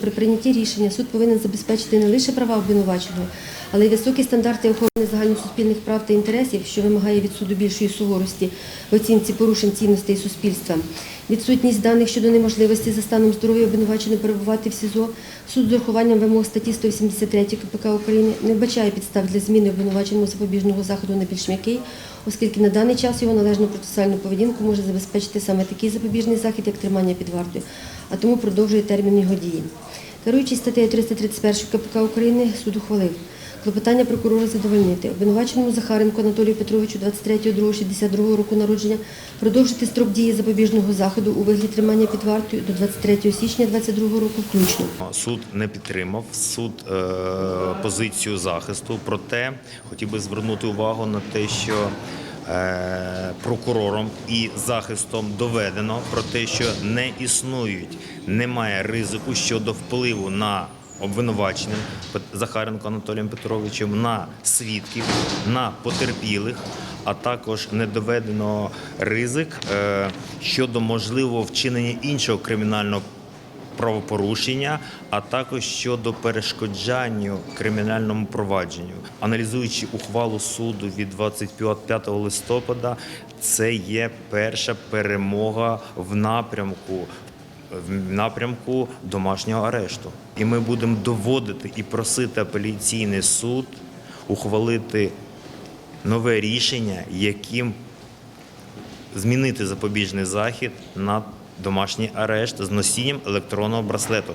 При прийнятті рішення суд повинен забезпечити не лише права обвинуваченого, але й високі стандарти охорони загальносуспільних прав та інтересів, що вимагає від суду більшої суворості в оцінці порушень цінностей суспільства. Відсутність даних щодо неможливості за станом здоров'я обвинуваченого перебувати в СІЗО. Суд з урахуванням вимог статті 183 КПК України не вбачає підстав для зміни обвинуваченого запобіжного заходу на більш м'який, оскільки на даний час його належну процесуальну поведінку може забезпечити саме такий запобіжний захід, як тримання під вартою, а тому продовжує термін його дії. Керуючись статтею 331 КПК України, суд ухвалив клопотання прокурора задовольнити обвинуваченому Захаренку Анатолію Петровичу 23.02.62 року народження продовжити строк дії запобіжного заходу у вигляді тримання під вартою до 23 січня 2022 року включно. Суд не підтримав суд е, позицію захисту. Проте хотів би звернути увагу на те, що прокурором і захистом доведено про те, що не існують, немає ризику щодо впливу на обвинуваченим Захаренко Анатолієм Петровичем на свідків, на потерпілих, а також не доведено ризик е, щодо можливого вчинення іншого кримінального правопорушення, а також щодо перешкоджання кримінальному провадженню. Аналізуючи ухвалу суду від 25 листопада, це є перша перемога в напрямку. В напрямку домашнього арешту, і ми будемо доводити і просити апеляційний суд ухвалити нове рішення, яким змінити запобіжний захід на домашній арешт з носінням електронного браслету.